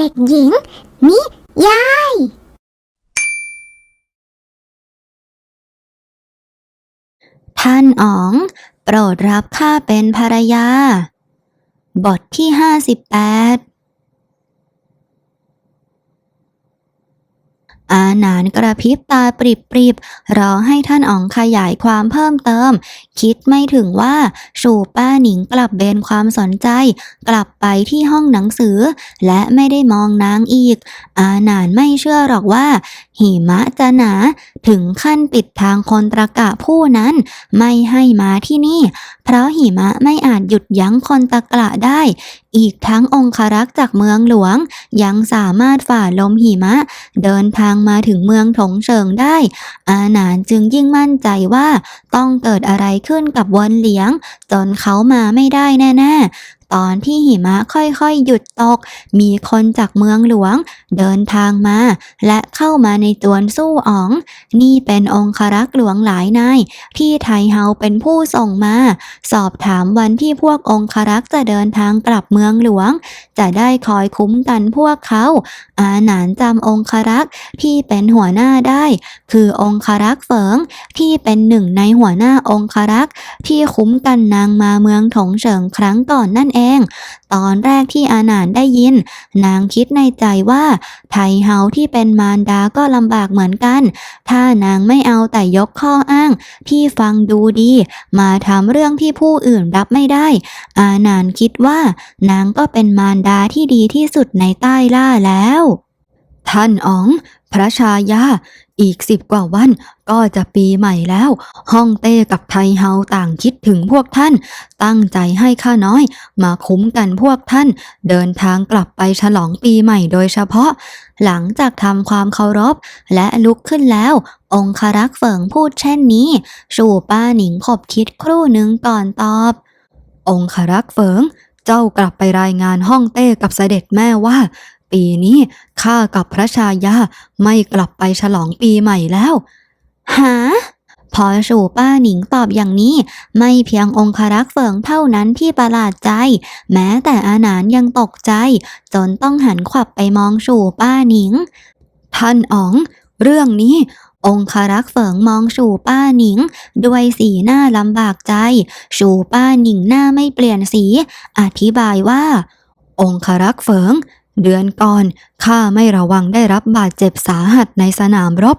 เด็กหญิง นิยาย ท่านอ๋อง โปรดรับข้าเป็นภรรยา บทที่ห้าสิบแปด อาหนานกระพริบตาปริบปริบๆรอให้ท่านอ๋องขยายความเพิ่มเติม คิดไม่ถึงว่าชูป้าหนิงกลับเบนความสนใจ กลับไปที่ห้องหนังสือ และไม่ได้มองนางอีก อาหนานไม่เชื่อหรอกว่า หิมะจะหนา ถึงขั้นปิดทางคนตรกะผู้นั้น ไม่ให้มาที่นี่ เพราะหิมะไม่อาจหยุดยั้งคนตะกละได้ อีกทั้งองครักษ์จากเมืองหลวง ยังสามารถฝ่าลมหิมะ เดินทางมาถึงเมืองถงเฉิงได้ อาหนานจึงยิ่งมั่นใจว่าต้องเกิดอะไรขึ้นกับวนเหลียง จนเขามาไม่ได้แน่ ๆ ตอนที่หิมะค่อยๆ หยุดตก มีคนจากเมืองหลวง เดินทางมา และเข้ามาในจวนสู้อ๋อง นี่เป็นองครักษ์หลวงหลายนาย ที่ไทเฮาเป็นผู้ส่งมา สอบถามวันที่พวกองครักษ์จะเดินทางกลับเมืองหลวง จะได้คอยคุ้มกันพวกเขา อาหนานจำองครักษ์ที่เป็นหัวหน้าได้ คือองครักษ์เฟิงที่เป็นหนึ่งในหัวหน้าองครักษ์ที่คุ้มกันนางมาเมืองถงเฉิงครั้งก่อนนั่นเองตอนแรกที่อาหนานได้ยิน นางคิดในใจว่า ไทเฮาที่เป็นมารดาก็ลำบากเหมือนกัน ถ้านางไม่เอาแต่ยกข้ออ้าง ที่ฟังดูดี มาทำเรื่องที่ผู้อื่นรับไม่ได้ อาหนานคิดว่า นางก็เป็นมารดาที่ดีที่สุดในใต้ล่าแล้ว ท่านอ๋อง พระชายา อีกสิบกว่าวัน ก็จะปีใหม่แล้วฮ่องเต้กับไทเฮาต่างคิดถึงพวกท่าน ตั้งใจให้ข้าน้อย มาคุ้มกันพวกท่าน เดินทางกลับไปฉลองปีใหม่โดยเฉพาะ หลังจากทำความเคารพ และลุกขึ้นแล้ว องครักษ์เฟิงพูดเช่นนี้ชูป้าหนิงขบคิดครู่หนึ่งก่อนตอบ องครักษ์เฟิง เจ้ากลับไปรายงานห้องเต้กับเสด็จแม่ว่า ปีนี้ข้ากับพระชายาไม่กลับไปฉลองปีใหม่แล้ว หา พอชูป้าหนิงตอบอย่างนี้ ไม่เพียงองครักษ์เฟิงเท่านั้นที่ประหลาดใจ แม้แต่อาหนานยังตกใจ จนต้องหันขวับไปมองชูป้าหนิง ท่านอ๋อง เรื่องนี้องครักษ์เฟิงมองชูป้าหนิง ด้วยสีหน้าลำบากใจชูป้าหนิงหน้าไม่เปลี่ยนสี อธิบายว่า องครักษ์เฟิง เดือนก่อนข้าไม่ระวังได้รับบาดเจ็บสาหัสในสนามรบ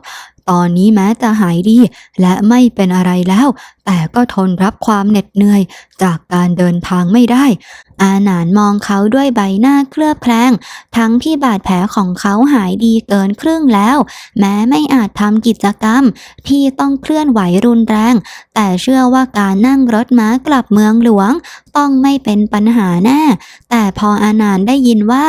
ตอนนี้แม้จะหายดีและไม่เป็นอะไรแล้ว แต่ก็ทนรับความเหน็ดเหนื่อยจากการเดินทางไม่ได้ อาหนานมองเขาด้วยใบหน้าเคลือบแคลง ทั้งที่บาดแผลของเขาหายดีเกินครึ่งแล้ว แม้ไม่อาจทำกิจกรรม ที่ต้องเคลื่อนไหวรุนแรง แต่เชื่อว่าการนั่งรถม้ากลับเมืองหลวง ต้องไม่เป็นปัญหาแน่ แต่พออาหนานได้ยินว่า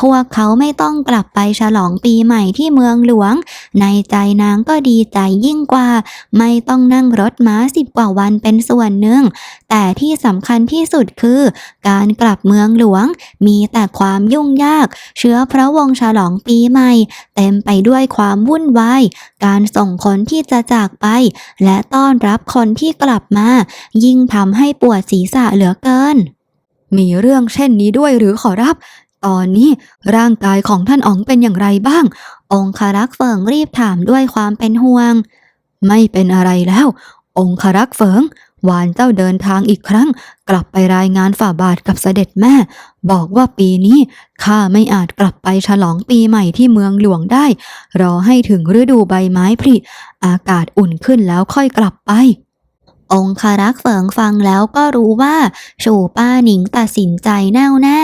พวกเขาไม่ต้องกลับไปฉลองปีใหม่ที่เมืองหลวง ในใจนางก็ดีใจยิ่งกว่า ไม่ต้องนั่งรถม้าสิบกว่าวันเป็นส่วนหนึ่ง แต่ที่สำคัญที่สุดคือ การกลับเมืองหลวง มีแต่ความยุ่งยาก เชื้อพระวงศ์ฉลองปีใหม่ เต็มไปด้วยความวุ่นวาย การส่งคนที่จะจากไป และต้อนรับคนที่กลับมา ยิ่งทำให้ปวดศีรษะเหลือเกิน มีเรื่องเช่นนี้ด้วยหรือขอรับตอนนี้ร่างกายของท่านอ๋องเป็นอย่างไรบ้าง องคารักษ์เฟิงรีบถามด้วยความเป็นห่วง ไม่เป็นอะไรแล้ว องครักษ์เฟิงหวานเจ้าเดินทางอีกครั้ง กลับไปรายงานฝ่าบาทกับเสด็จแม่ บอกว่าปีนี้ข้าไม่อาจกลับไปฉลองปีใหม่ที่เมืองหลวงได้ รอให้ถึงฤดูใบไม้ผลิอากาศอุ่นขึ้นแล้วค่อยกลับไป องคารักษ์เฟิงฟังแล้วก็รู้ว่าชูป้าหนิงตัดสินใจแน่วแน่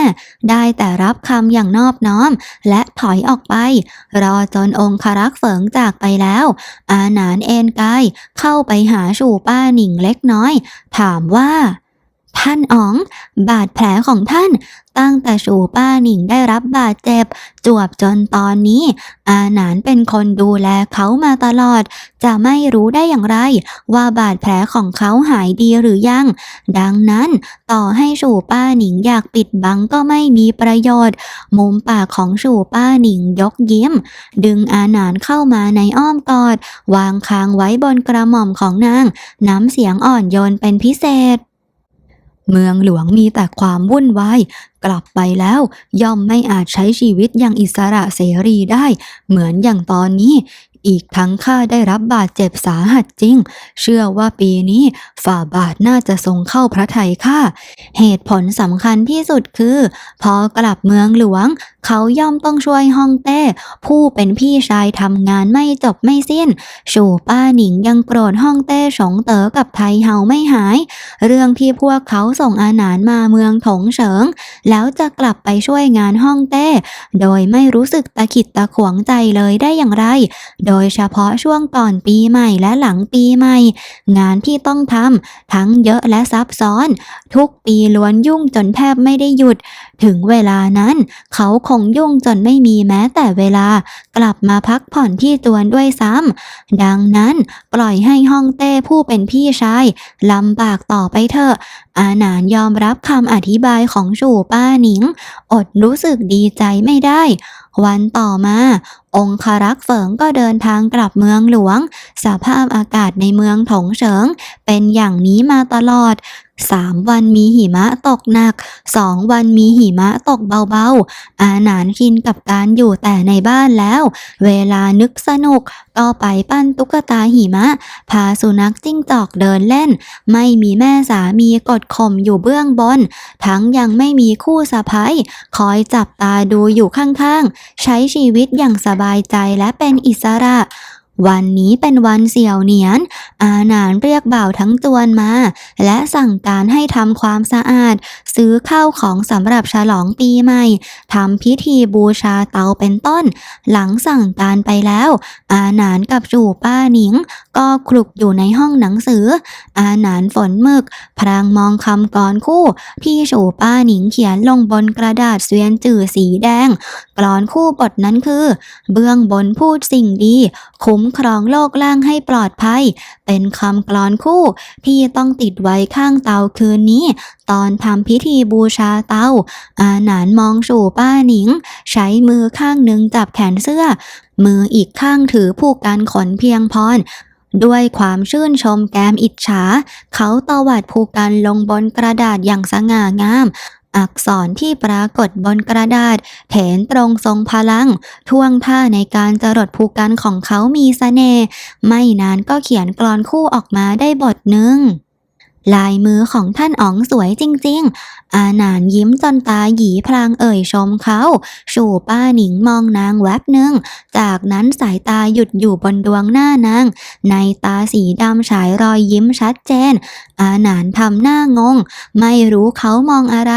ได้แต่รับคำอย่างนอบน้อม และถอยออกไป รอจนองคารักษ์เฟิงจากไปแล้ว อาหนานเอนกายเข้าไปหาชูป้าหนิงเล็กน้อย ถามว่า ท่านอ๋อง บาดแผลของท่าน ตั้งแต่ชูป้าหนิงได้รับบาดเจ็บ จวบจนตอนนี้ อาหนานเป็นคนดูแลเขามาตลอด จะไม่รู้ได้อย่างไร ว่าบาดแผลของเขาหายดีหรือยัง ดังนั้น ต่อให้ชูป้าหนิงอยากปิดบังก็ไม่มีประโยชน์ มุมปากของชูป้าหนิงยกยิ้ม ดึงอาหนานเข้ามาในอ้อมกอด วางคางไว้บนกระหม่อมของนาง น้ำเสียงอ่อนโยนเป็นพิเศษ เมืองหลวงมีแต่ความวุ่นวาย กลับไปแล้ว ย่อมไม่อาจใช้ชีวิตอย่างอิสระเสรีได้ เหมือนอย่างตอนนี้ อีกทั้งข้าได้รับบาดเจ็บสาหัสจริง เชื่อว่าปีนี้ฝ่าบาทน่าจะทรงเข้าพระทัยข้า เหตุผลสำคัญที่สุดคือ พอกลับเมืองหลวง เขาย่อมต้องช่วยฮ่องเต้ ผู้เป็นพี่ชายทำงานไม่จบไม่สิ้น ชูป้าหนิงยังโกรธฮ่องเต้สงเต๋อกับไทเฮาไม่หาย เรื่องที่พวกเขาส่งอาหารมาเมืองถงเฉิง แล้วจะกลับไปช่วยงานฮ่องเต้ โดยไม่รู้สึกตะขิดตะขวงใจเลยได้อย่างไรโดโดยเฉพาะช่วงก่อนปีใหม่และหลังปีใหม่ งานที่ต้องทำทั้งเยอะและซับซ้อน ทุกปีล้วนยุ่งจนแทบไม่ได้หยุด ถึงเวลานั้น เขาคงยุ่งจนไม่มีแม้แต่เวลา กลับมาพักผ่อนที่ตัวนด้วยซ้ำดังนั้นปล่อยให้ฮ่องเต้ผู้เป็นพี่ชายลำบากต่อไปเถอะอาหนานยอมรับคำอธิบายของจู่ป้าหนิง อดรู้สึกดีใจไม่ได้ วันต่อมา องคารักษ์เฝิงก็เดินทางกลับเมืองหลวง สภาพอากาศในเมืองถงเฉิง เป็นอย่างนี้มาตลอด สามวันมีหิมะตกหนักสองวันมีหิมะตกเบาๆ อาหนานชินกับการอยู่แต่ในบ้านแล้ว เวลานึกสนุกก็ไปปั้นตุ๊กตาหิมะ พาสุนัขจิ้งจอกเดินเล่น ไม่มีแม่สามีกดข่มอยู่เบื้องบน ทั้งยังไม่มีคู่สะพ้ยคอยจับตาดูอยู่ข้างๆ ใช้ชีวิตอย่างสบายใจและเป็นอิสระ วันนี้เป็นวันเสี่ยวเหนียน อาหนานเรียกบ่าวทั้งจวนมา และสั่งการให้ทำความสะอาด ซื้อข้าวของสำหรับฉลองปีใหม่ทำพิธีบูชาเตาเป็นต้น หลังสั่งการไปแล้ว อาหนานกับจู่ป้าหนิง ก็คลุกอยู่ในห้องหนังสือ อาหนานฝนหมึก พรางมองคำกรคู่ ที่จู่ป้าหนิงเขียนลงบนกระดาษเสวียนจื่อสีแดง กรอนคู่บทนั้นคือ เบื้องบนพูดสิ่งดี คุมครองโลกล่างให้ปลอดภัย เป็นคำกลอนคู่ ที่ต้องติดไว้ข้างเตาคืนนี้ ตอนทำพิธีบูชาเตา อาหนานมองสู่ป้าหนิง ใช้มือข้างหนึ่งจับแขนเสื้อ มืออีกข้างถือผูกกันขนเพียงพรด้วยความชื่นชมแกมอิจฉา เขาตวัดผูกกันลงบนกระดาษอย่างสง่างาม อักษรที่ปรากฏบนกระดาษเถนตรงทรงพลัง ท่วงท่าในการจรดภูกันของเขามีสเสน่ห์ไม่นานก็เขียนกรอนคู่ออกมาได้บทหนึ่ง ลายมือของท่านอ๋องสวยจริง ๆ อาหนานยิ้มจนตาหยีพลางเอ่ยชมเขา สู่ป้าหนิงมองนางแวบหนึ่ง จากนั้นสายตาหยุดอยู่บนดวงหน้านาง ในตาสีดำฉายรอยยิ้มชัดเจน อาหนานทำหน้างง ไม่รู้เขามองอะไร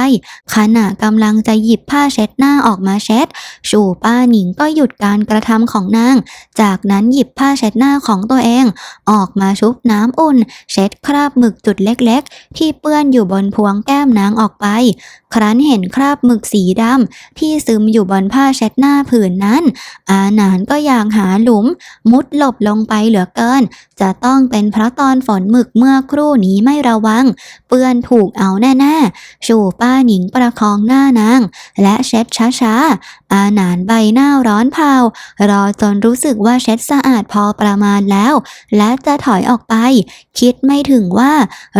ขณะกำลังจะหยิบผ้าเช็ดหน้าออกมาเช็ด สู่ป้าหนิงก็หยุดการกระทำของนาง จากนั้นหยิบผ้าเช็ดหน้าของตัวเอง ออกมาชุบน้ำอุ่น เช็ดคราบหมึกจุดเล็กๆ ที่เปื้อนอยู่บนพวงแก้มนางออกไป ครั้นเห็นคราบหมึกสีดำที่ซึมอยู่บนผ้าเช็ดหน้าผืนนั้น อาหนานก็อยากหาหลุม มุดหลบลงไปเหลือเกิน จะต้องเป็นเพราะตอนฝนหมึกเมื่อครู่นี้ไม่ระวัง เปื้อนถูกเอาแน่ๆ ชูป้าหนิงประคองหน้านาง และเช็ดช้าๆ อาหนานใบหน้าร้อนเผารอจนรู้สึกว่าเช็ดสะอาดพอประมาณแล้ว และจะถอยออกไป คิดไม่ถึงว่า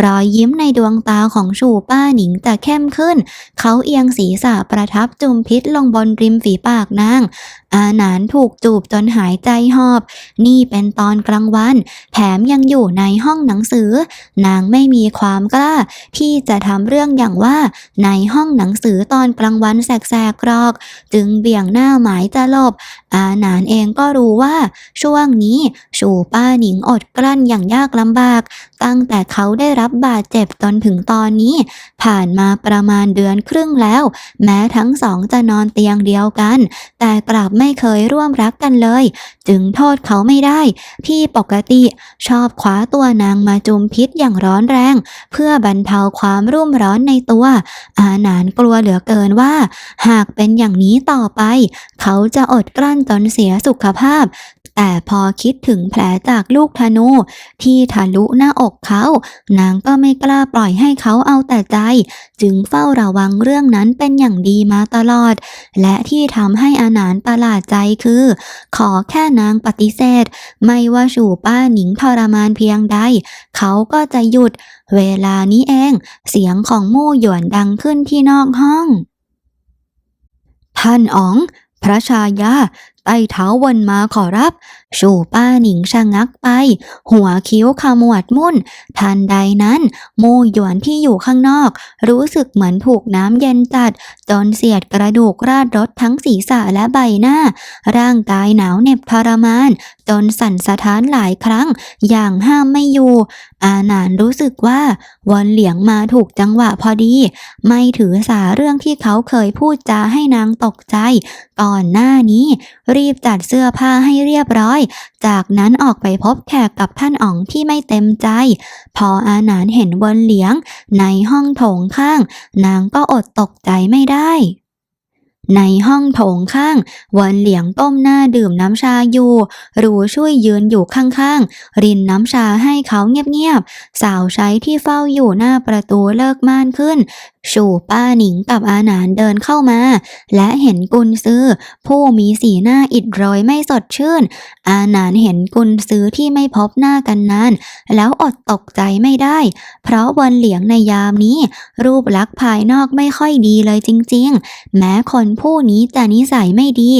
รอยยิ้มในดวงตาของชูป้าหนิงจะเข้มขึ้น เขาเอียงศีรษะประทับจุมพิษลงบนริมฝีปากนาง อาหนานถูกจูบจนหายใจหอบ นี่เป็นตอนกลางวัน แถมยังอยู่ในห้องหนังสือ นางไม่มีความกล้า ที่จะทำเรื่องอย่างว่า ในห้องหนังสือตอนกลางวันแสกๆกรอก จึงเบี่ยงหน้าหมายจะหลบ อาหนานเองก็รู้ว่า ช่วงนี้ชูป้าหนิงอดกลั้นอย่างยากลำบาก ตั้งแต่เขาได้รับบาดเจ็บจนถึงตอนนี้ ผ่านมาประมาณเดือนครึ่งแล้ว แม้ทั้งสองจะนอนเตียงเดียวกัน แต่กลับไม่ไม่เคยร่วมรักกันเลย จึงโทษเขาไม่ได้ที่ปกติชอบคว้าตัวนางมาจุมพิษอย่างร้อนแรง เพื่อบรรเทาความรุ่มร้อนในตัว อาหนานกลัวเหลือเกินว่า หากเป็นอย่างนี้ต่อไป เขาจะอดกลั้นจนเสียสุขภาพ แต่พอคิดถึงแผลจากลูกธนู ที่ทะลุหน้าอกเขา นางก็ไม่กล้าปล่อยให้เขาเอาแต่ใจ จึงเฝ้าระวังเรื่องนั้นเป็นอย่างดีมาตลอด และที่ทำให้อาหนานประหลาดใจคือ ขอแค่นางปฏิเสธ ไม่ว่าชูป้าหนิงทรมานเพียงใด เขาก็จะหยุด เวลานี้เอง เสียงของมู่หยวนดังขึ้นที่นอกห้อง ท่านอ๋องพระชายา ไต้เท้าวนมาขอรับ ชูป้าหนิงชะงักไป หัวคิ้วขมวดมุ่น ทันใดนั้น มูหยวนที่อยู่ข้างนอก รู้สึกเหมือนถูกน้ำเย็นจัด จนเสียดกระดูกราดรถทั้งศีรษะและใบหน้า ร่างกายหนาวเหน็บทรมาน จนสั่นสะท้านหลายครั้ง อย่างห้ามไม่อยู่ อาหนานรู้สึกว่า วันเหลียงมาถูกจังหวะพอดี ไม่ถือสาเรื่องที่เขาเคยพูดจาให้นางตกใจ ก่อนหน้านี้ รีบจัดเสื้อผ้าให้เรียบร้อยจากนั้นออกไปพบแขกกับท่านอ๋องที่ไม่เต็มใจ พออาหนานเห็นวนเหลียง ในห้องโถงข้าง นางก็อดตกใจไม่ได้ในห้องโถงข้าง วันเหลียงก้มหน้าดื่มน้ำชาอยู่ รูช่วยยืนอยู่ข้างๆ รินน้ำชาให้เขาเงียบๆ สาวใช้ที่เฝ้าอยู่หน้าประตูเลิกม่านขึ้น ชูป้าหนิงกับอาหนานเดินเข้ามา และเห็นกุนซือ ผู้มีสีหน้าอิดโรยไม่สดชื่น อาหนานเห็นกุนซือที่ไม่พบหน้ากันนาน แล้วอดตกใจไม่ได้ เพราะวันเหลียงในยามนี้ รูปลักษณ์ภายนอกไม่ค่อยดีเลยจริง ๆ แม้คนผู้นี้จะนิสัยไม่ดี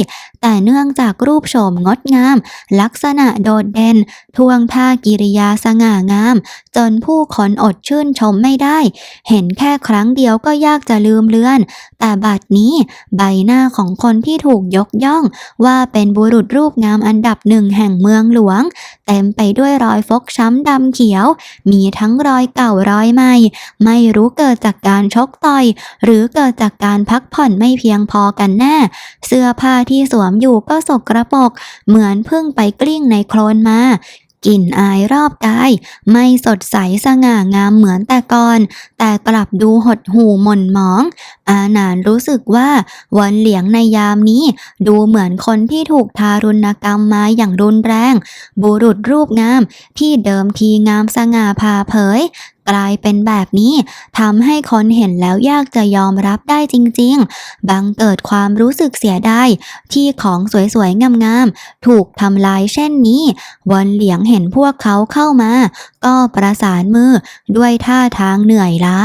แต่เนื่องจากรูปโฉมงดงาม ลักษณะโดดเด่นทวงท่ากิริยาสง่างาม จนผู้คนอดชื่นชมไม่ได้ เห็นแค่ครั้งเดียววก็ยากจะลืมเลือน แต่บัดนี้ใบหน้าของคนที่ถูกยกย่อง ว่าเป็นบุรุษรูปงามอันดับหนึ่งแห่งเมืองหลวง เต็มไปด้วยรอยฟกช้ำดำเขียว มีทั้งรอยเก่ารอยใหม่ ไม่รู้เกิดจากการชกต่อย หรือเกิดจากการพักผ่อนไม่เพียงพอกันแน่ เสื้อผ้าที่สวมอยู่ก็สกรปรกเหมือนเพิ่งไปกลิ้งในโคลนมา กลิ่นอายรอบกาย ไม่สดใสสง่างามเหมือนแต่ก่อน แต่กลับดูหดหู่หม่นหมอง อาหนานรู้สึกว่าวันเหลียงในยามนี้ ดูเหมือนคนที่ถูกทารุณกรรมมาอย่างรุนแรง บุรุษรูปงามที่เดิมทีงามสง่าผ่าเผย กลายเป็นแบบนี้ทำให้คนเห็นแล้วยากจะยอมรับได้จริง ๆบังเกิดความรู้สึกเสียดายที่ของสวยๆ งามๆ ถูกทำลายเช่นนี้ วันเหลียงเห็นพวกเขาเข้ามา ก็ประสานมือด้วยท่าทางเหนื่อยล้า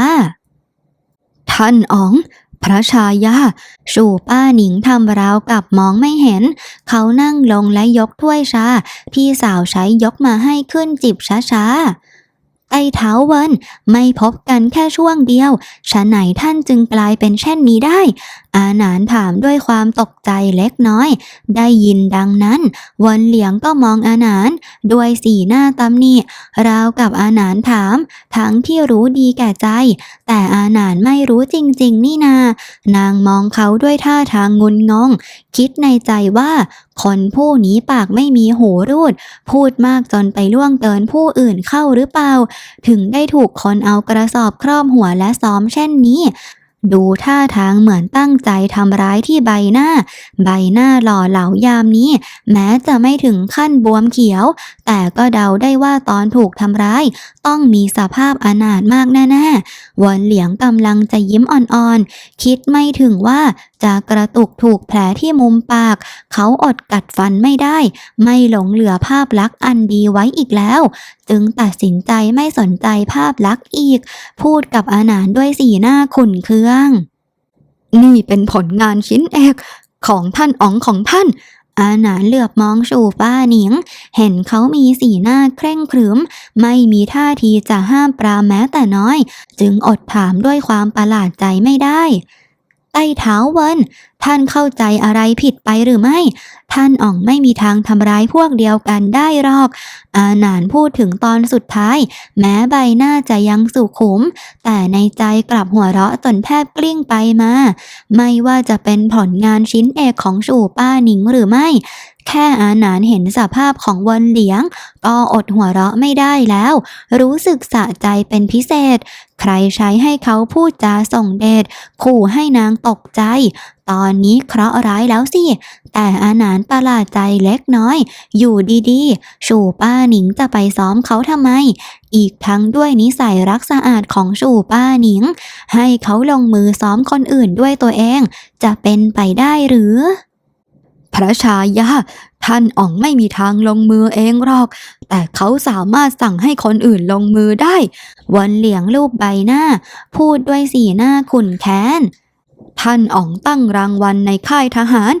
ท่านอ๋องพระชายาชูป้าหนิงทำราวกับมองไม่เห็น เขานั่งลงและยกถ้วยชาที่สาวใช้ยกมาให้ขึ้นจิบช้าๆ ไต้เท้าเวินไม่พบกันแค่ช่วงเดียวฉะไหนท่านจึงกลายเป็นเช่นนี้ได้ อาหนานถามด้วยความตกใจเล็กน้อย ได้ยินดังนั้น วันเหลียงก็มองอาหนานด้วยสีหน้าตำหนิราวกับอาหนานถาม ทั้งที่รู้ดีแก่ใจ แต่อาหนานไม่รู้จริง ๆ นี่นา นางมองเขาด้วยท่าทางงุนงง คิดในใจว่าคนผู้นี้ปากไม่มีหูรูด พูดมากจนไปล่วงเกินผู้อื่นเข้าหรือเปล่า ถึงได้ถูกคนเอากระสอบครอบหัวและซ้อมเช่นนี้ ดูท่าทางเหมือนตั้งใจทำร้ายที่ใบหน้า ใบหน้าหล่อเหลายามนี้ แม้จะไม่ถึงขั้นบวมเขียว แต่ก็เดาได้ว่าตอนถูกทำร้าย ต้องมีสภาพอนาถมากแน่ๆวนเหลียงกำลังจะยิ้มอ่อนๆ คิดไม่ถึงว่าจะกระตุกถูกแผลที่มุมปาก เขาอดกัดฟันไม่ได้ ไม่หลงเหลือภาพลักษณ์อันดีไว้อีกแล้ว จึงตัดสินใจไม่สนใจภาพลักษณ์อีก พูดกับอาหนานด้วยสีหน้าขุ่นเคืองนี่เป็นผลงานชิ้นเอกของท่านอ๋องของท่าน อาหนานเหลือบมองสู่ป้าหนียง เห็นเขามีสีหน้าเคร่งครึม ไม่มีท่าทีจะห้ามปราแม้แต่น้อย จึงอดถามด้วยความประหลาดใจไม่ได้ไต้เท้าเวิน ท่านเข้าใจอะไรผิดไปหรือไม่ ท่านอ่องไม่มีทางทำร้ายพวกเดียวกันได้หรอก อาหนานพูดถึงตอนสุดท้าย แม้ใบหน้าจะยังสุขุม แต่ในใจกลับหัวเราะจนแทบกลิ้งไปมา ไม่ว่าจะเป็นผลงานชิ้นเอกของชูป้าหนิงหรือไม่ แค่อาหนานเห็นสภาพของวนเหลียง ก็อดหัวเราะไม่ได้แล้ว รู้สึกสะใจเป็นพิเศษ ใครใช้ให้เขาพูดจาส่งเดชขู่ให้นางตกใจ ตอนนี้เคราะห์ร้ายแล้วสิ แต่อาหนานประหลาดใจเล็กน้อย อยู่ดีๆ ชูป้าหนิงจะไปซ้อมเขาทำไม อีกทั้งด้วยนิสัยรักสะอาดของชูป้าหนิง ให้เขาลงมือซ้อมคนอื่นด้วยตัวเอง จะเป็นไปได้หรือ พระชายาท่านอ๋องไม่มีทางลงมือเองหรอก แต่เขาสามารถสั่งให้คนอื่นลงมือได้ วันเหลียงรูปใบหน้า พูดด้วยสีหน้าขุ่นแค้น ท่านอ๋องตั้งรางวัลในค่ายทหาร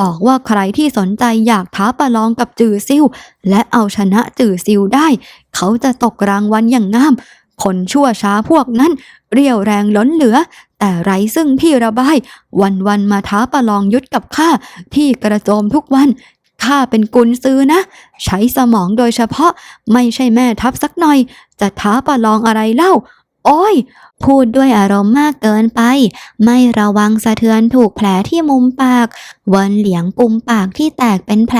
บอกว่าใครที่สนใจอยากท้าประลองกับจื่อซิ่วและเอาชนะจื่อซิ่วได้ เขาจะตกรางวัลอย่างงาม คนชั่วช้าพวกนั้น เรียวแรงล้นเหลือ แต่ไรซึ่งที่ระบาย วันวันมาท้าประลองยุทธกับข้าที่กระโจมทุกวันข้าเป็นกุนซื้อนะ ใช้สมองโดยเฉพาะไม่ใช่แม่ทัพสักหน่อย จะท้าประลองอะไรเล่า โอ้ยพูดด้วยอารมณ์มากเกินไป ไม่ระวังสะเทือนถูกแผลที่มุมปาก วนเหลียงกุมปากที่แตกเป็นแผล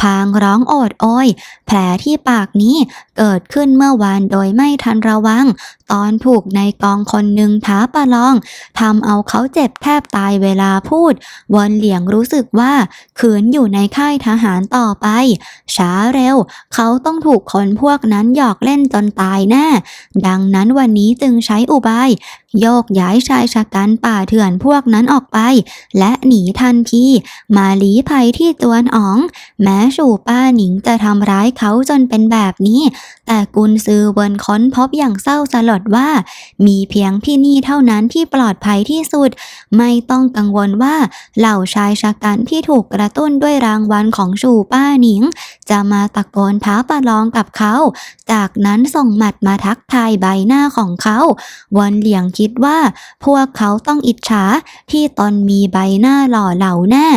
พางร้องโอดโอย แผลที่ปากนี้เกิดขึ้นเมื่อวานโดยไม่ทันระวัง ตอนถูกในกองคนหนึ่งท้าประลองทำเอาเขาเจ็บแทบตายเวลาพูด วนเหลียงรู้สึกว่า ขืนอยู่ในค่ายทหารต่อไป ช้าเร็ว เขาต้องถูกคนพวกนั้นหยอกเล่นจนตายแน่ดังนั้นวันนี้จึงใช้อุปบาย โยกย้ายชายชะกันป่าเถื่อนพวกนั้นออกไป และหนีทันทีมาลีภัยที่จวนอ๋อง แม้ชูป้าหนิงจะทำร้ายเขาจนเป็นแบบนี้ แต่กุนซือเวินค้นพบอย่างเศร้าสลดว่า มีเพียงที่นี่เท่านั้นที่ปลอดภัยที่สุด ไม่ต้องกังวลว่าเหล่าชายชะกันที่ถูกกระตุ้นด้วยรางวัลของชูป้าหนิง จะมาตะโกนท้าประลองกับเขา จากนั้นส่งหมัดมาทักทายใบหน้าของเขาวอนเหลียงคิดว่า พวกเขาต้องอิจฉาที่ตนมีใบหน้าหล่อเหลาแน่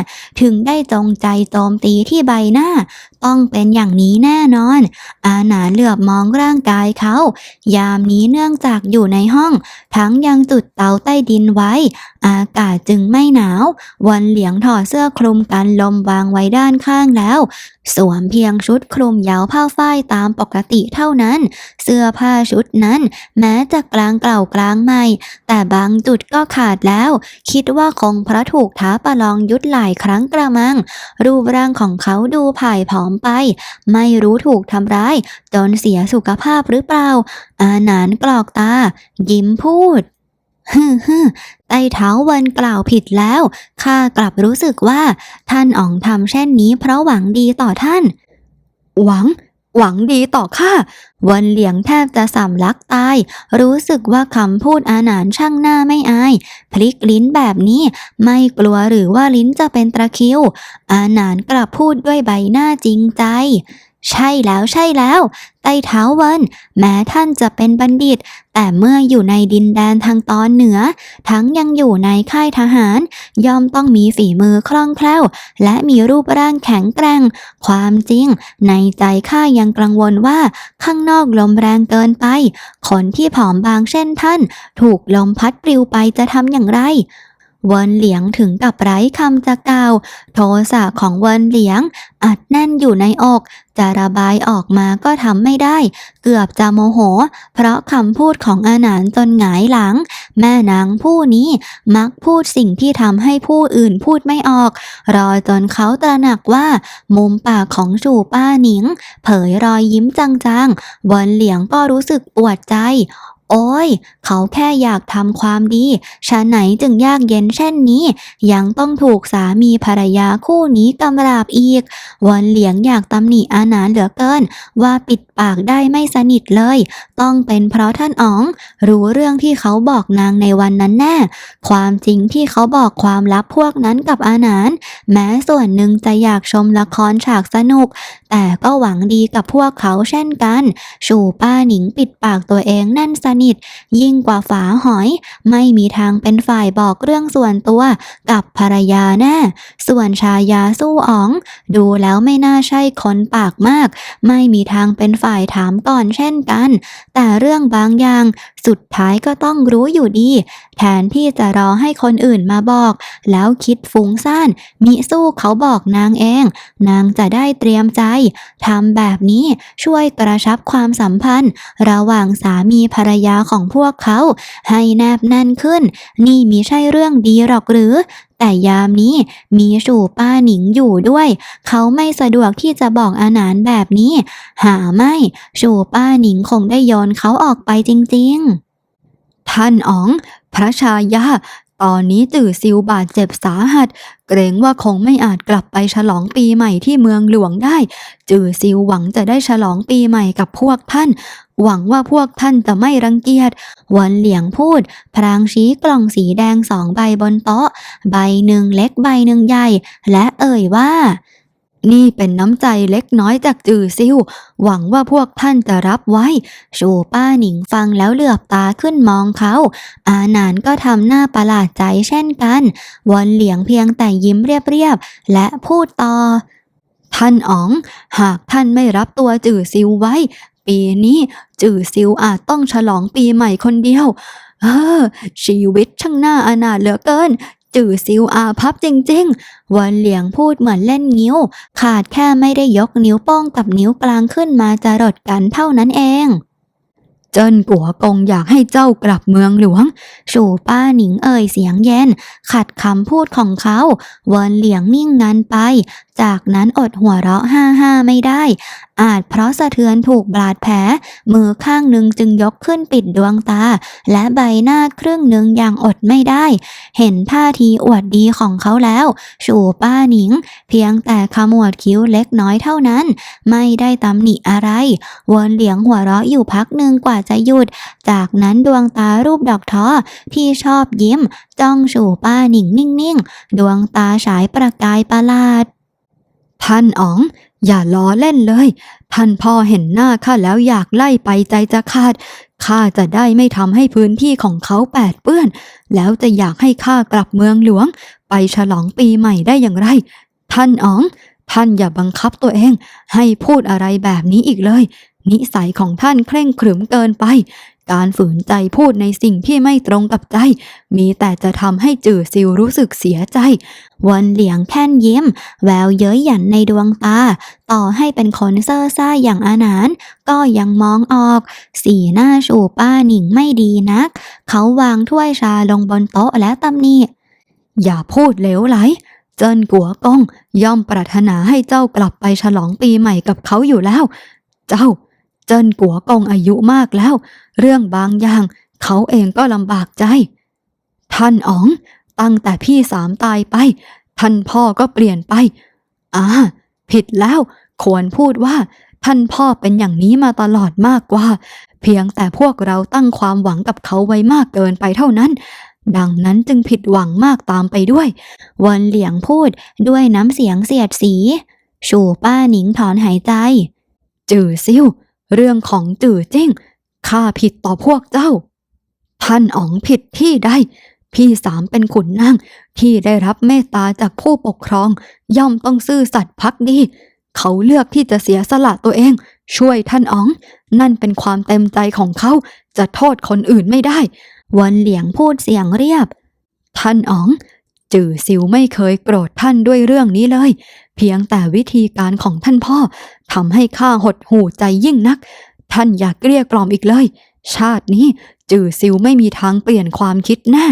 ถึงได้จงใจโจมตีที่ใบหน้า ต้องเป็นอย่างนี้แน่นอน อาหนาเหลือบมองร่างกายเขา ยามนี้เนื่องจากอยู่ในห้อง ทั้งยังจุดเตาใต้ดินไว้ อากาศจึงไม่หนาว วันเหลียงถอดเสื้อคลุมกันลมวางไว้ด้านข้างแล้ว สวมเพียงชุดคลุมยาวผ้าฝ้ายตามปกติเท่านั้น เสื้อผ้าชุดนั้น แม้จะกลางเก่ากลางใหม่ แต่บางจุดก็ขาดแล้ว คิดว่าคงเพราะถูกท้าประลองยุทธหลายครั้งกระมัง รูปร่างของเขาดูผ่ายผอมไป ไม่รู้ถูกทำร้าย จนเสียสุขภาพหรือเปล่า อาหนานกรอกตา ยิ้มพูด ฮึฮึไต้เท้าวันกล่าวผิดแล้ว ข้ากลับรู้สึกว่า ท่านอ๋องทำเช่นนี้เพราะหวังดีต่อท่าน หวัง หวังดีต่อข้า วันเหลียงแทบจะสำลักตาย รู้สึกว่าคำพูดอาหนานช่างหน้าไม่อาย พลิกลิ้นแบบนี้ ไม่กลัวหรือว่าลิ้นจะเป็นตะคิว อาหนานกลับพูดด้วยใบหน้าจริงใจ ใช่แล้วใช่แล้วไต้เท้าเวินแม้ท่านจะเป็นบัณฑิต แต่เมื่ออยู่ในดินแดนทางตอนเหนือ ทั้งยังอยู่ในค่ายทหาร ย่อมต้องมีฝีมือคล่องแคล่ว และมีรูปร่างแข็งแกร่ง ความจริง ในใจข้ายังกังวลว่า ข้างนอกลมแรงเกินไป คนที่ผอมบางเช่นท่าน ถูกลมพัดปลิวไปจะทำอย่างไร วินเหลียงถึงกับไร้คำจะกล่าว โทสะของเวินเหลียง อัดแน่นอยู่ในอก จะระบายออกมาก็ทำไม่ได้ เกือบจะโมโห เพราะคำพูดของอาหนานจนหงายหลัง แม่นางผู้นี้มักพูดสิ่งที่ทำให้ผู้อื่นพูดไม่ออก รอจนเขาตระหนักว่า มุมปากของชูป้าหนิง เผยรอยยิ้มจังๆเวินเหลียงก็รู้สึกปวดใจ โอ้ย เขาแค่อยากทำความดีฉะไหนจึงยากเย็นเช่นนี้ ยังต้องถูกสามีภรรยาคู่นี้กำราบอีก วันเหลียงอยากตำหนิอาหนานเหลือเกิน ว่าปิดปากได้ไม่สนิทเลย ต้องเป็นเพราะท่านอ๋อง รู้เรื่องที่เขาบอกนางในวันนั้นแน่ ความจริงที่เขาบอกความลับพวกนั้นกับอาหนานแม้ส่วนหนึ่งจะอยากชมละครฉากสนุก แต่ก็หวังดีกับพวกเขาเช่นกัน ชูป้าหนิงปิดปากตัวเองแน่นสนิท ยิ่งกว่าฝาหอย ไม่มีทางเป็นฝ่ายบอกเรื่องส่วนตัวกับภรรยาแน่ส่วนชายาสู้อ๋อง ดูแล้วไม่น่าใช่คนปากมาก ไม่มีทางเป็นฝ่ายถามก่อนเช่นกัน แต่เรื่องบางอย่างสุดท้ายก็ต้องรู้อยู่ดี แทนที่จะรอให้คนอื่นมาบอก แล้วคิดฟุ้งซ่านมิสู้เขาบอกนางเอง นางจะได้เตรียมใจทำแบบนี้ช่วยกระชับความสัมพันธ์ ระหว่างสามีภรรยาของพวกเขา ให้แนบแน่นขึ้น นี่มิใช่เรื่องดีหรอกหรือ แต่ยามนี้มีสู่ป้าหนิงอยู่ด้วย เขาไม่สะดวกที่จะบอกอาหนานแบบนี้ หาไม่สู่ป้าหนิงคงได้โยนเขาออกไปจริงๆ ท่านอ๋อง พระชายาตอนนี้จื่อซิวบาดเจ็บสาหัส เกรงว่าคงไม่อาจกลับไปฉลองปีใหม่ที่เมืองหลวงได้ จื่อซิวหวังจะได้ฉลองปีใหม่กับพวกท่าน หวังว่าพวกท่านจะไม่รังเกียจหวนเหลียงพูด พรางชี้กล่องสีแดงสองใบบนโต๊ะ ใบหนึ่งเล็กใบหนึ่งใหญ่ และเอ่ยว่านี่เป็นน้ำใจเล็กน้อยจากจือซิว หวังว่าพวกท่านจะรับไว้ ชูป้าหนิงฟังแล้วเหลือบตาขึ้นมองเขา อาหนานก็ทำหน้าประหลาดใจเช่นกันวอนเหลียงเพียงแต่ยิ้มเรียบๆ และพูดต่อ ท่านอ๋อง หากท่านไม่รับตัวจือซิวไว้ ปีนี้ จื่อซิวอาจต้องฉลองปีใหม่คนเดียว เออ ชีวิตช่างน่าอนาถเหลือเกิน จื่อซิวอาพับจริงๆ วันเหลียงพูดเหมือนเล่นนิ้ว ขาดแค่ไม่ได้ยกนิ้วโป้งกับนิ้วกลางขึ้นมาจะรดกันเท่านั้นเองเจิ้นกัวกงอยากให้เจ้ากลับเมืองหลวง สู่ป้าหนิงเอ่ยเสียงเย็น ขัดคำพูดของเขา เวินเหลียงนิ่งงันไป จากนั้นอดหัวเราะห้าห้าไม่ได้ อาจเพราะสะเทือนถูกบาดแผล มือข้างหนึ่งจึงยกขึ้นปิดดวงตา และใบหน้าครึ่งหนึ่งอย่างอดไม่ได้ เห็นท่าทีอวดดีของเขาแล้วสู่ป้าหนิง เพียงแต่ขมวดคิ้วเล็กน้อยเท่านั้น ไม่ได้ตำหนิอะไรเวินเหลียงหัวเราะอยู่พักหนึ่งกว่าจะหยุด จากนั้นดวงตารูปดอกท้อที่ชอบยิ้ม จ้องสู่ป้าหนิงนิ่งๆ ดวงตาฉายประกายประหลาด ท่านอ๋อง อย่าล้อเล่นเลย ท่านพ่อเห็นหน้าข้าแล้วอยากไล่ไปใจจะขาดข้าจะได้ไม่ทำให้พื้นที่ของเขาแปดเปื้อน แล้วจะอยากให้ข้ากลับเมืองหลวง ไปฉลองปีใหม่ได้อย่างไร ท่านอ๋อง ท่านอย่าบังคับตัวเอง ให้พูดอะไรแบบนี้อีกเลย นิสัยของท่านเคร่งขรึมเกินไป การฝืนใจพูดในสิ่งที่ไม่ตรงกับใจ มีแต่จะทำให้จือซิวรู้สึกเสียใจ วันเหลียงแค่นยิ้ม แววเย้ยหยันในดวงตา ต่อให้เป็นคนเซ่อซ่าอย่างอาหนานก็ยังมองออก สีหน้าชูป้าหนิงไม่ดีนัก เขาวางถ้วยชาลงบนโต๊ะและตำหนิอย่าพูดเหลวไหลเจิ้นกัวกงย่อมปรารถนาให้เจ้ากลับไปฉลองปีใหม่กับเขาอยู่แล้ว เจ้า เจิ้นกัวกงอายุมากแล้ว เรื่องบางอย่าง เขาเองก็ลำบากใจ ท่านอ๋อง ตั้งแต่พี่สามตายไป ท่านพ่อก็เปลี่ยนไปอ่าผิดแล้ว ควรพูดว่า ท่านพ่อเป็นอย่างนี้มาตลอดมากกว่า เพียงแต่พวกเราตั้งความหวังกับเขาไว้มากเกินไปเท่านั้น ดังนั้นจึงผิดหวังมากตามไปด้วย วันเหลียงพูดด้วยน้ำเสียงเสียดสี ชูป้าหนิงถอนหายใจ จือซิ่ว เรื่องของจื่อจิ้งข้าผิดต่อพวกเจ้า ท่านอ๋องผิดที่ใดพี่สามเป็นขุนนางที่ได้รับเมตตาจากผู้ปกครอง ย่อมต้องซื่อสัตย์พักดี เขาเลือกที่จะเสียสละตัวเอง ช่วยท่านอ๋อง นั่นเป็นความเต็มใจของเขาจะโทษคนอื่นไม่ได้ วันเหลียงพูดเสียงเรียบ ท่านอ๋อง จื่อซิวไม่เคยโกรธท่านด้วยเรื่องนี้เลย เพียงแต่วิธีการของท่านพ่อทำให้ข้าหดหู่ใจยิ่งนัก ท่านอย่าเกลี้ยกล่อมอีกเลย ชาตินี้จื่อซิวไม่มีทางเปลี่ยนความคิดแน่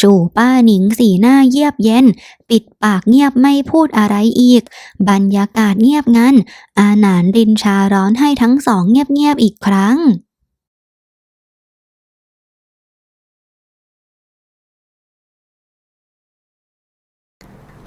สู่ป้าหนิงสีหน้าเยียบเย็น ปิดปากเงียบไม่พูดอะไรอีก บรรยากาศเงียบงันอาหนานรินชาร้อนให้ทั้งสองเงียบๆอีกครั้ง